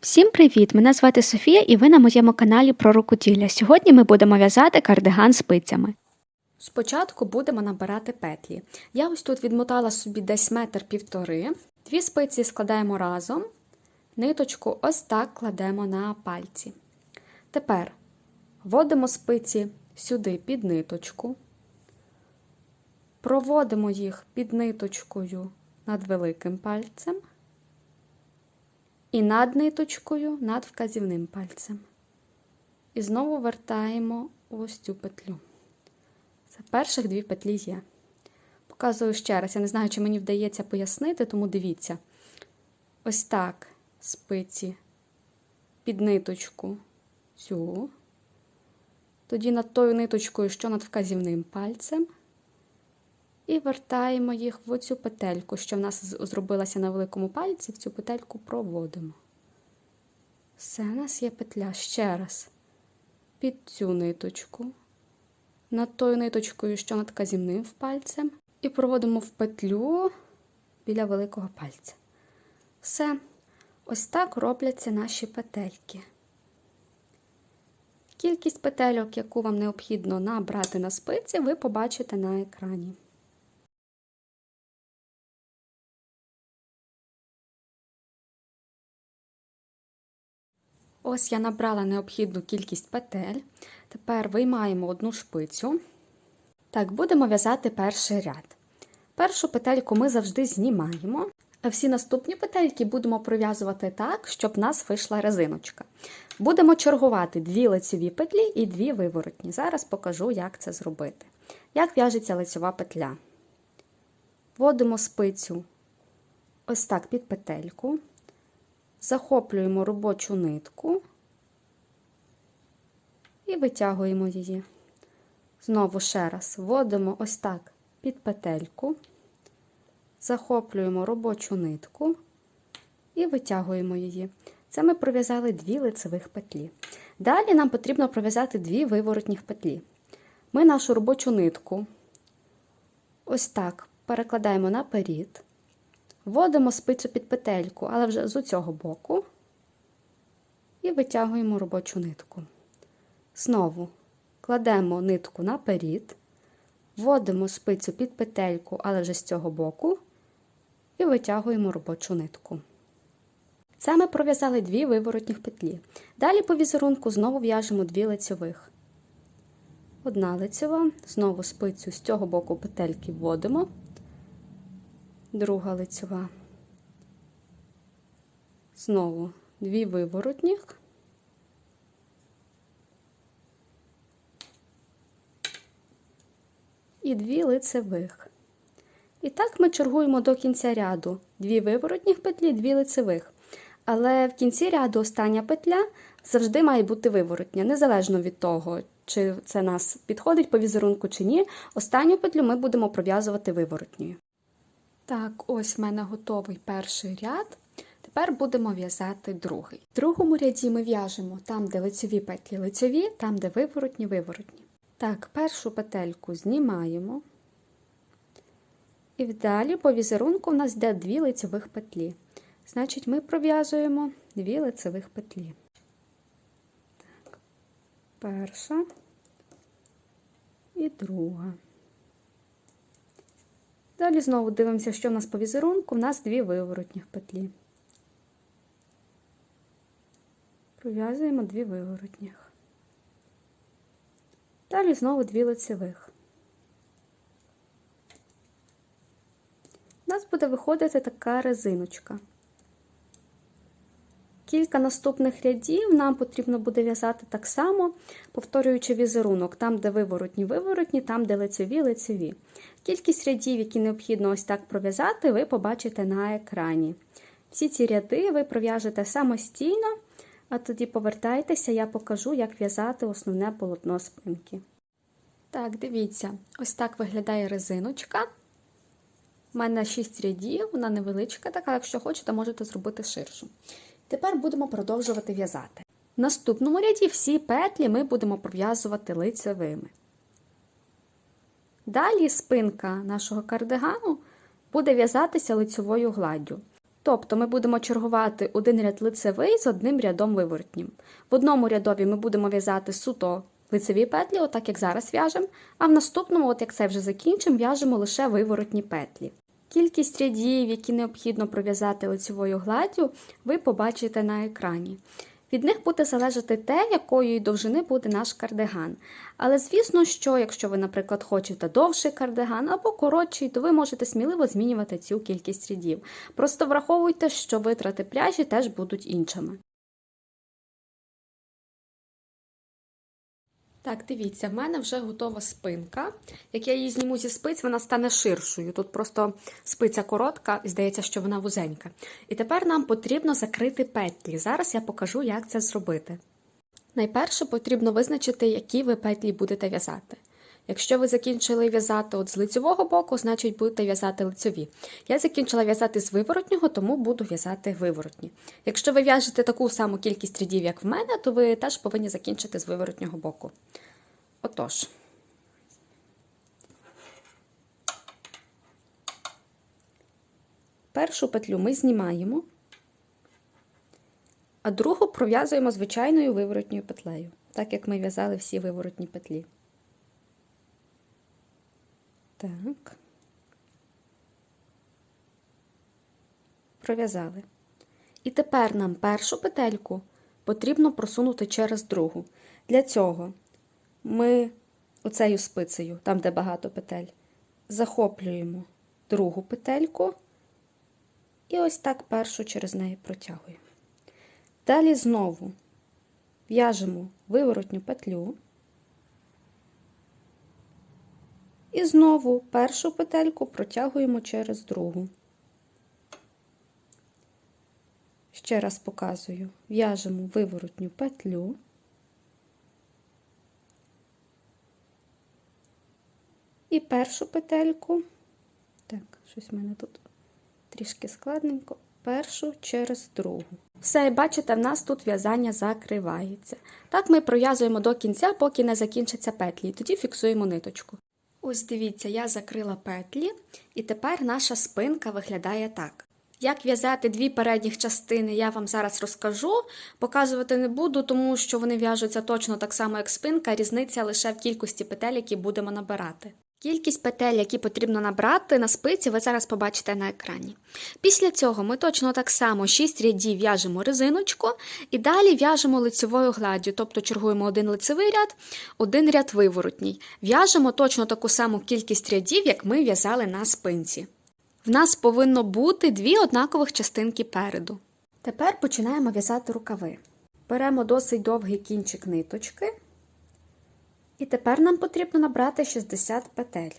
Всім привіт! Мене звати Софія і ви на моєму каналі про рукоділля. Сьогодні ми будемо в'язати кардиган спицями. Спочатку будемо набирати петлі. Я ось тут відмотала собі десь метр півтори. Дві спиці складаємо разом, ниточку ось так кладемо на пальці. Тепер вводимо спиці сюди під ниточку, проводимо їх під ниточкою над великим пальцем і над ниточкою над вказівним пальцем. І знову вертаємо ось цю петлю. Це перших дві петлі є. Показую ще раз. Я не знаю, чи мені вдається пояснити, тому дивіться. Ось так спиці під ниточку цю. Тоді над тою ниточкою, що над вказівним пальцем. І вертаємо їх в оцю петельку, що в нас зробилася на великому пальці, в цю петельку проводимо. Все, у нас є петля ще раз. Під цю ниточку, над тою ниточкою, що над казівним пальцем, і проводимо в петлю біля великого пальця. Все, ось так робляться наші петельки. Кількість петельок, яку вам необхідно набрати на спиці, ви побачите на екрані. Ось я набрала необхідну кількість петель. Тепер виймаємо одну шпицю. Так, будемо в'язати перший ряд. Першу петельку ми завжди знімаємо, а всі наступні петельки будемо пров'язувати так, щоб в нас вийшла резиночка. Будемо чергувати дві лицеві петлі і дві виворотні. Зараз покажу, як це зробити. Як в'яжеться лицьова петля. Вводимо спицю ось так під петельку захоплюємо робочу нитку і витягуємо її. Знову ще раз вводимо ось так під петельку, захоплюємо робочу нитку і витягуємо її. Це ми пров'язали дві лицевих петлі. Далі нам потрібно пров'язати дві виворотніх петлі. Ми нашу робочу нитку ось так перекладаємо наперед. Вводимо спицю під петельку, але вже з цього боку, і витягуємо робочу нитку. Знову кладемо нитку наперед, вводимо спицю під петельку, але вже з цього боку, і витягуємо робочу нитку. Це ми пров'язали дві виворотніх петлі. Далі по візерунку знову в'яжемо дві лицьових. Одна лицьова, знову спицю з цього боку петельки вводимо друга лицьова. Знову дві виворотніх. І дві лицевих. І так ми чергуємо до кінця ряду дві виворотніх петлі, дві лицевих. Але в кінці ряду остання петля завжди має бути виворотня, незалежно від того, чи це нас підходить по візерунку чи ні. Останню петлю ми будемо пров'язувати виворотньою. Так, ось в мене готовий перший ряд. Тепер будемо в'язати другий. В другому ряді ми в'яжемо там, де лицеві петлі лицеві, там, де виворотні виворотні. Так, першу петельку знімаємо. І далі по візерунку у нас йде дві лицевих петлі. Значить, ми пров'язуємо дві лицевих петлі. Так, Перша і друга. Далі знову дивимося, що в нас по візерунку. У нас дві виворотніх петлі. Пров'язуємо дві виворотніх. Далі знову дві лицевих. У нас буде виходити така резиночка. Кілька наступних рядів нам потрібно буде в'язати так само, повторюючи візерунок, там, де виворотні виворотні, там, де лицеві лицеві. Кількість рядів, які необхідно ось так пров'язати, ви побачите на екрані. Всі ці ряди ви пров'яжете самостійно, а тоді повертайтеся, я покажу, як в'язати основне полотно спинки. Так, дивіться, ось так виглядає резиночка. У мене 6 рядів, вона невеличка, така, якщо хочете, можете зробити ширшу. Тепер будемо продовжувати в'язати. В наступному ряді всі петлі ми будемо пров'язувати лицевими. Далі спинка нашого кардигану буде в'язатися лицевою гладдю. Тобто ми будемо чергувати один ряд лицевий з одним рядом виворотнім. В одному рядові ми будемо в'язати суто лицеві петлі, отак як зараз в'яжемо, а в наступному, от як це вже закінчимо, в'яжемо лише виворотні петлі. Кількість рядів, які необхідно пров'язати лицевою гладдю, ви побачите на екрані. Від них буде залежати те, якої довжини буде наш кардиган. Але звісно, що якщо ви, наприклад, хочете довший кардиган або коротший, то ви можете сміливо змінювати цю кількість рядів. Просто враховуйте, що витрати пряжі теж будуть іншими. Так, дивіться, в мене вже готова спинка. Як я її зніму зі спиць, вона стане ширшою. Тут просто спиця коротка, і здається, що вона вузенька. І тепер нам потрібно закрити петлі. Зараз я покажу, як це зробити. Найперше потрібно визначити, які ви петлі будете в'язати. Якщо ви закінчили в'язати от з лицевого боку, значить будете в'язати лицеві. Я закінчила в'язати з виворотнього, тому буду в'язати виворотні. Якщо ви в'яжете таку саму кількість рядів, як в мене, то ви теж повинні закінчити з виворотнього боку. Отож. Першу петлю ми знімаємо, а другу пров'язуємо звичайною виворотньою петлею, так як ми в'язали всі виворотні петлі. Так. Пров'язали. І тепер нам першу петельку потрібно просунути через другу. Для цього ми оцею спицею, там, де багато петель, захоплюємо другу петельку і ось так першу через неї протягуємо. Далі знову в'яжемо виворотню петлю. І знову першу петельку протягуємо через другу. Ще раз показую, в'яжемо виворотню петлю. І першу петельку, так, щось в мене тут трішки складненько, першу через другу. Все, бачите, в нас тут в'язання закривається. Так ми пров'язуємо до кінця, поки не закінчаться петлі, і тоді фіксуємо ниточку. Ось дивіться, я закрила петлі, і тепер наша спинка виглядає так. Як в'язати дві передніх частини, я вам зараз розкажу. Показувати не буду, тому що вони в'яжуться точно так само, як спинка, різниця лише в кількості петель, які будемо набирати. Кількість петель, які потрібно набрати на спиці, ви зараз побачите на екрані. Після цього ми точно так само 6 рядів в'яжемо резиночку і далі в'яжемо лицевою гладдю, тобто чергуємо один лицевий ряд, один ряд виворотній. В'яжемо точно таку саму кількість рядів, як ми в'язали на спинці. В нас повинно бути дві однакових частинки переду. Тепер починаємо в'язати рукави. Беремо досить довгий кінчик ниточки. І тепер нам потрібно набрати 60 петель.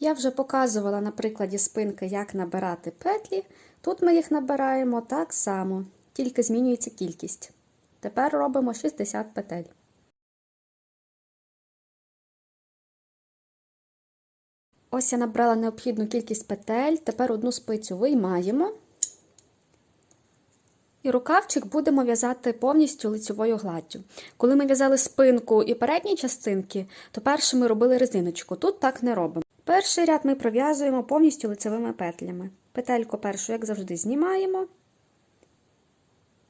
Я вже показувала на прикладі спинки, як набирати петлі. Тут ми їх набираємо так само, тільки змінюється кількість. Тепер робимо 60 петель. Ось я набрала необхідну кількість петель, тепер одну спицю виймаємо. І рукавчик будемо в'язати повністю лицьовою гладдю. Коли ми в'язали спинку і передні частинки, то перше ми робили резиночку. Тут так не робимо. Перший ряд ми пров'язуємо повністю лицевими петлями. Петельку першу, як завжди, знімаємо.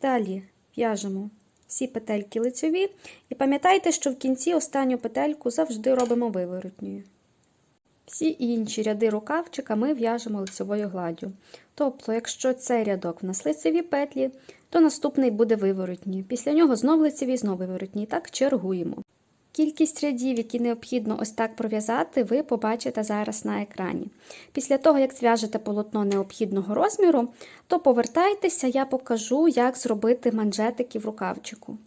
Далі в'яжемо всі петельки лицеві. І пам'ятайте, що в кінці останню петельку завжди робимо виворотньою. Всі інші ряди рукавчика ми в'яжемо лицевою гладдю. Тобто, якщо цей рядок в нас лицеві петлі, то наступний буде виворотній. Після нього знов лицеві, знов виворотні. І так чергуємо. Кількість рядів, які необхідно ось так пров'язати, ви побачите зараз на екрані. Після того, як зв'яжете полотно необхідного розміру, то повертайтеся, я покажу, як зробити манжетики в рукавчику.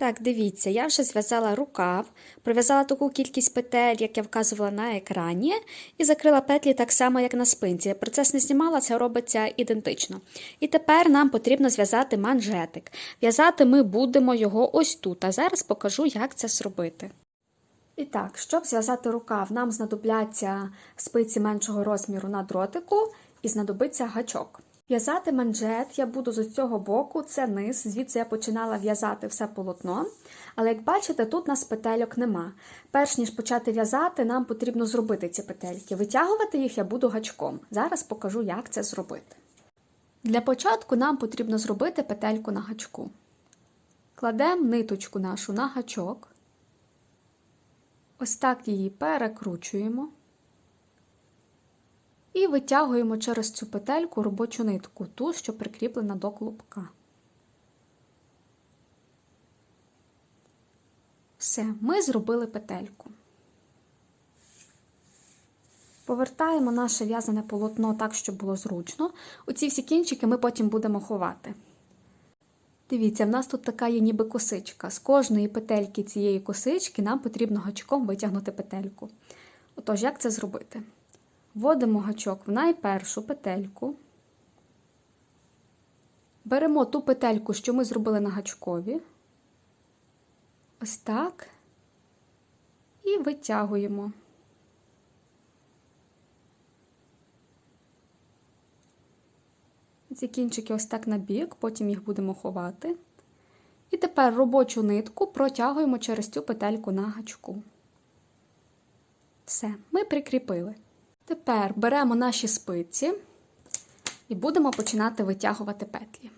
Так, дивіться, я вже зв'язала рукав, пров'язала таку кількість петель, як я вказувала на екрані, і закрила петлі так само, як на спинці. Я процес не знімала, це робиться ідентично. І тепер нам потрібно зв'язати манжетик. В'язати ми будемо його ось тут, а зараз покажу, як це зробити. І так, щоб зв'язати рукав, нам знадобляться спиці меншого розміру на дротику і знадобиться гачок. В'язати манжет я буду з цього боку, це низ, звідси я починала в'язати все полотно. Але як бачите, тут нас петельок нема. Перш ніж почати в'язати, нам потрібно зробити ці петельки. Витягувати їх я буду гачком. Зараз покажу, як це зробити. Для початку нам потрібно зробити петельку на гачку. Кладемо ниточку нашу на гачок. Ось так її перекручуємо. І витягуємо через цю петельку робочу нитку, ту, що прикріплена до клубка. Все, ми зробили петельку. Повертаємо наше в'язане полотно так, щоб було зручно. Оці всі кінчики ми потім будемо ховати. Дивіться, в нас тут така є ніби косичка. З кожної петельки цієї косички нам потрібно гачком витягнути петельку. Отож, як це зробити? Вводимо гачок в найпершу петельку. Беремо ту петельку, що ми зробили на гачкові. Ось так. І витягуємо. Ці кінчики ось так на бік, потім їх будемо ховати. І тепер робочу нитку протягуємо через цю петельку на гачку. Все, ми прикріпили. Тепер беремо наші спиці і будемо починати витягувати петлі.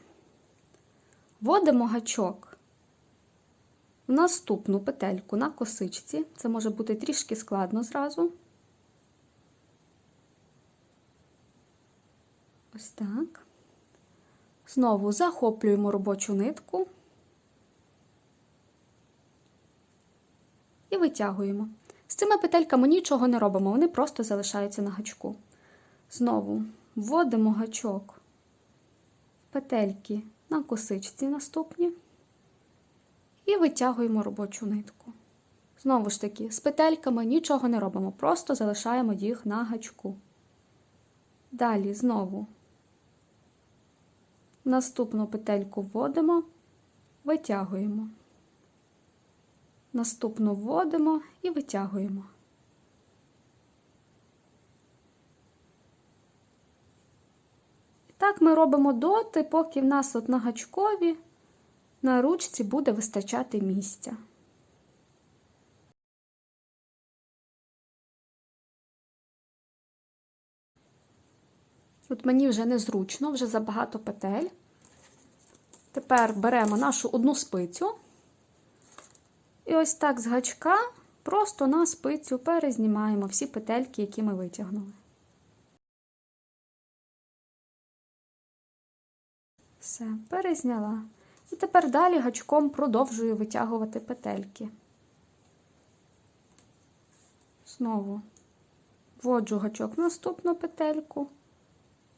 Вводимо гачок в наступну петельку на косичці. Це може бути трішки складно зразу. Ось так. Знову захоплюємо робочу нитку і витягуємо. З цими петельками нічого не робимо, вони просто залишаються на гачку. Знову вводимо гачок в петельки на косичці наступні і витягуємо робочу нитку. Знову ж таки, з петельками нічого не робимо, просто залишаємо їх на гачку. Далі знову Наступну петельку вводимо, витягуємо. Наступну вводимо і витягуємо. І так ми робимо доти, поки в нас от на гачкові на ручці буде вистачати місця. Тут мені вже незручно, вже забагато петель. Тепер беремо нашу одну спицю. І ось так з гачка просто на спицю перезнімаємо всі петельки, які ми витягнули. Все, перезняла. І тепер далі гачком продовжую витягувати петельки. Знову вводжу гачок в наступну петельку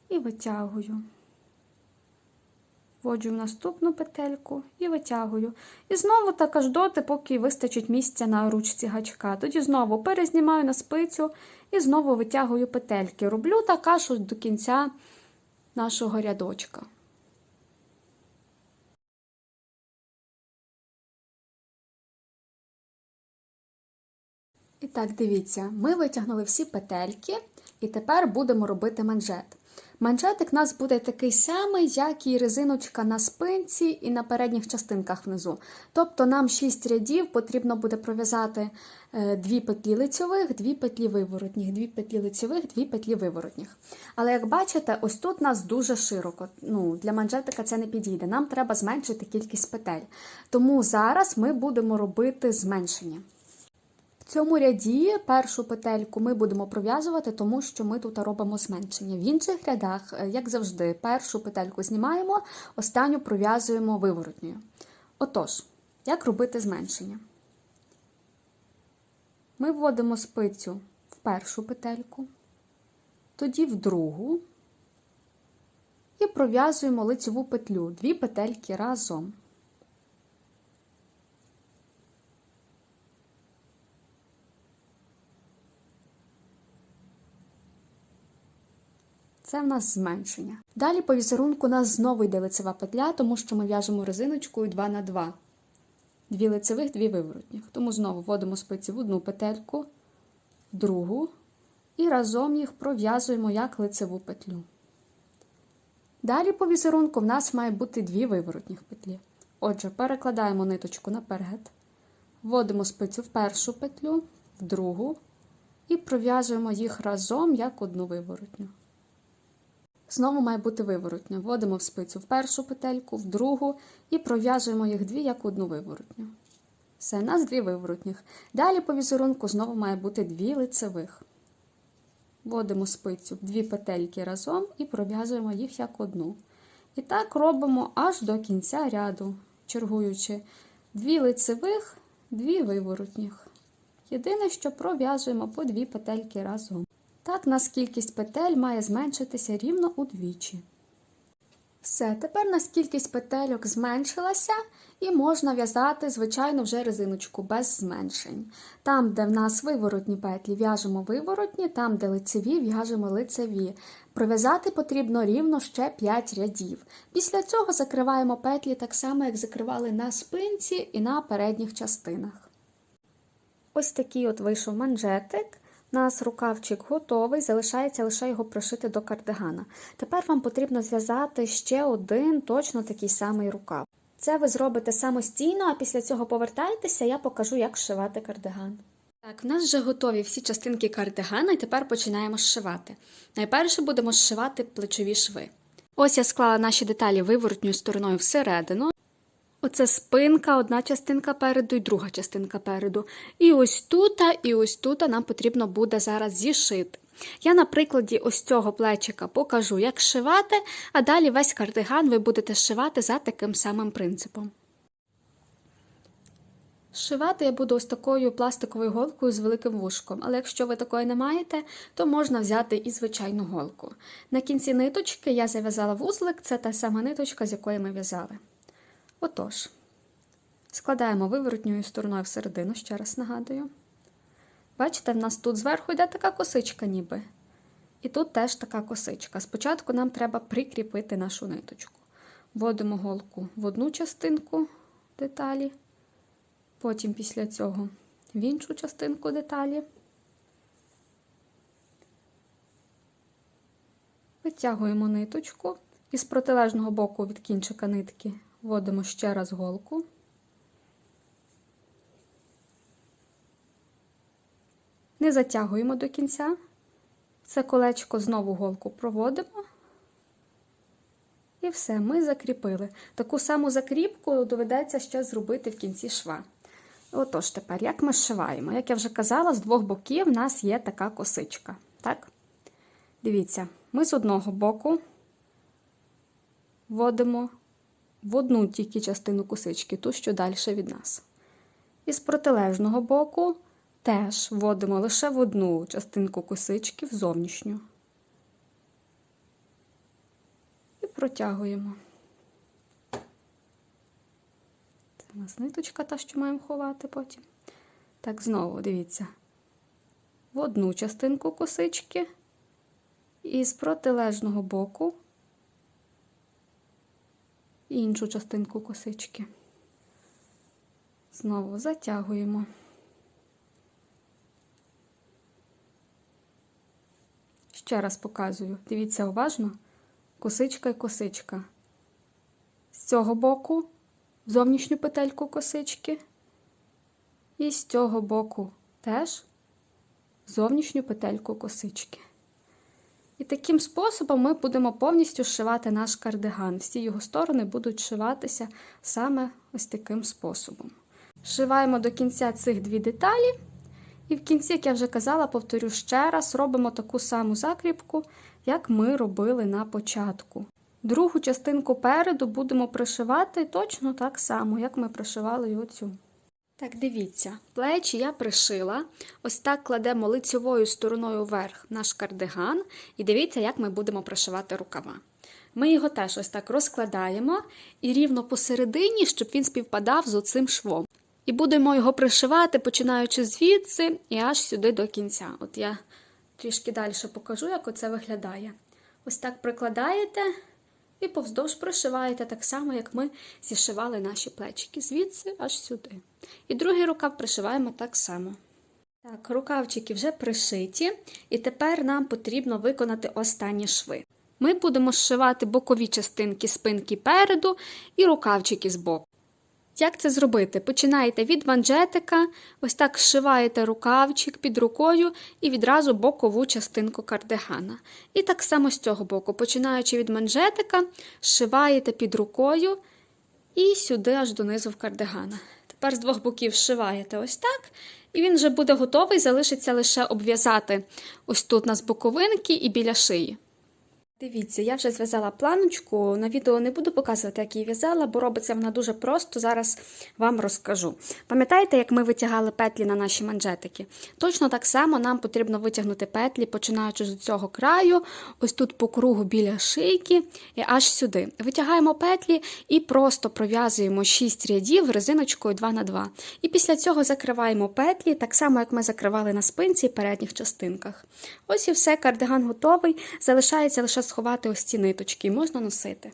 і витягую. Вводжу в наступну петельку і витягую. І знову так аж доти, поки вистачить місця на ручці гачка. Тоді знову перезнімаю на спицю і знову витягую петельки. Роблю так аж до кінця нашого рядочка. І так, дивіться, ми витягнули всі петельки, і тепер будемо робити манжет. Манжетик у нас буде такий самий, як і резиночка на спинці і на передніх частинках внизу. Тобто нам 6 рядів потрібно буде пров'язати 2 петлі лицьових, 2 петлі виворотніх, 2 петлі лицьових, 2 петлі виворотніх. Але як бачите, ось тут у нас дуже широко. Ну, Для манжетика це не підійде. Нам треба зменшити кількість петель. Тому зараз ми будемо робити зменшення. В цьому ряді першу петельку ми будемо пров'язувати, тому що ми тут робимо зменшення. В інших рядах, е, як завжди, першу петельку знімаємо, останню пров'язуємо виворотньою. Отож, як робити зменшення? Ми вводимо спицю в першу петельку, тоді в другу і пров'язуємо лицеву петлю, дві петельки разом. Це в нас зменшення. Далі по візерунку у нас знову йде лицева петля, тому що ми в'яжемо резиночкою 2 на 2 Дві лицевих, дві виворотніх. Тому знову вводимо спиці в одну петельку, в другу, і разом їх пров'язуємо як лицеву петлю. Далі по візерунку в нас має бути дві виворотніх петлі. Отже, перекладаємо ниточку наперед, вводимо спицю в першу петлю, в другу, і пров'язуємо їх разом як одну виворотню. Знову має бути виворотня. Вводимо в спицю в першу петельку, в другу і пров'язуємо їх дві як одну виворотню. Все, нас дві виворотніх. Далі по візерунку знову має бути дві лицевих. Вводимо спицю в дві петельки разом і пров'язуємо їх як одну. І так робимо аж до кінця ряду, чергуючи дві лицевих, дві виворотніх. Єдине, що пров'язуємо по дві петельки разом. Так, нас кількість петель має зменшитися рівно удвічі. Все, тепер нас кількість петельок зменшилася, і можна в'язати, звичайно, вже резиночку без зменшень. Там, де в нас виворотні петлі, в'яжемо виворотні, там, де лицеві, в'яжемо лицеві. Пров'язати потрібно рівно ще 5 рядів. Після цього закриваємо петлі так само, як закривали на спинці і на передніх частинах. Ось такий от вийшов манжетик. У нас рукавчик готовий, залишається лише його пришити до кардигана. Тепер вам потрібно зв'язати ще один точно такий самий рукав. Це ви зробите самостійно, а після цього повертайтеся, я покажу, як зшивати кардиган. Так, в нас вже готові всі частинки кардигана, і тепер починаємо зшивати. Найперше будемо зшивати плечові шви. Ось я склала наші деталі виворотньою стороною всередину. Оце спинка, одна частинка переду і друга частинка переду. І ось тут, і ось тут нам потрібно буде зараз зішити. Я на прикладі ось цього плечика покажу, як шивати, а далі весь кардиган ви будете шивати за таким самим принципом. Шивати я буду ось такою пластиковою голкою з великим вушком, але якщо ви такої не маєте, то можна взяти і звичайну голку. На кінці ниточки я зав'язала вузлик, це та сама ниточка, з якої ми в'язали. Отож, складаємо виворотньою стороною всередину, ще раз нагадую. Бачите, в нас тут зверху йде така косичка, ніби. І тут теж така косичка. Спочатку нам треба прикріпити нашу ниточку. Вводимо голку в одну частинку деталі, потім після цього в іншу частинку деталі. Витягуємо ниточку і з протилежного боку від кінчика нитки вводимо ще раз голку. Не затягуємо до кінця. Це колечко знову голку проводимо. І все, ми закріпили. Таку саму закріпку доведеться ще зробити в кінці шва. Отож, тепер, як ми зшиваємо? Як я вже казала, з двох боків в нас є така косичка. Так? Дивіться, ми з одного боку вводимо в одну тільки частину косички, ту, що далі від нас. І з протилежного боку теж вводимо лише в одну частинку косички в зовнішню. І протягуємо. Це у нас ниточка та, що маємо ховати потім. Так, знову дивіться, в одну частинку косички і з протилежного боку і іншу частинку косички. Знову затягуємо. Ще раз показую. Дивіться уважно, косичка і косичка. З цього боку зовнішню петельку косички, і з цього боку теж зовнішню петельку косички. І таким способом ми будемо повністю зшивати наш кардиган. Всі його сторони будуть шиватися саме ось таким способом. Шиваємо до кінця цих дві деталі. І в кінці, як я вже казала, повторю ще раз, робимо таку саму закріпку, як ми робили на початку. Другу частинку переду будемо пришивати точно так само, як ми пришивали і оцю. Так, дивіться, плечі я пришила. Ось так кладемо лицьовою стороною вверх наш кардиган, і дивіться, як ми будемо пришивати рукава. Ми його теж ось так розкладаємо і рівно посередині, щоб він співпадав з оцим швом. І будемо його пришивати, починаючи звідси і аж сюди до кінця. От я трішки далі покажу, як оце виглядає. Ось так прикладаєте і повздовж пришиваєте так само, як ми зішивали наші плечики, звідси аж сюди. І другий рукав пришиваємо так само. Так, рукавчики вже пришиті, і тепер нам потрібно виконати останні шви. Ми будемо зшивати бокові частинки спинки переду і рукавчики з боку. Як це зробити? Починаєте від манжетика, ось так зшиваєте рукавчик під рукою і відразу бокову частинку кардигана. І так само з цього боку, починаючи від манжетика, зшиваєте під рукою і сюди аж донизу в кардигана. Тепер з двох боків зшиваєте ось так, і він вже буде готовий, залишиться лише обв'язати ось тут на з боковинки і біля шиї. Дивіться, я вже зв'язала планочку. На відео не буду показувати, як її в'язала, бо робиться вона дуже просто. Зараз вам розкажу. Пам'ятаєте, як ми витягали петлі на наші манжетики? Точно так само нам потрібно витягнути петлі, починаючи з цього краю, ось тут по кругу біля шийки і аж сюди. Витягаємо петлі і просто пров'язуємо 6 рядів резиночкою 2 на 2 І після цього закриваємо петлі, так само, як ми закривали на спинці і передніх частинках. Ось і все, кардиган готовий. Залишається лише сховати ось ці ниточки, можна носити.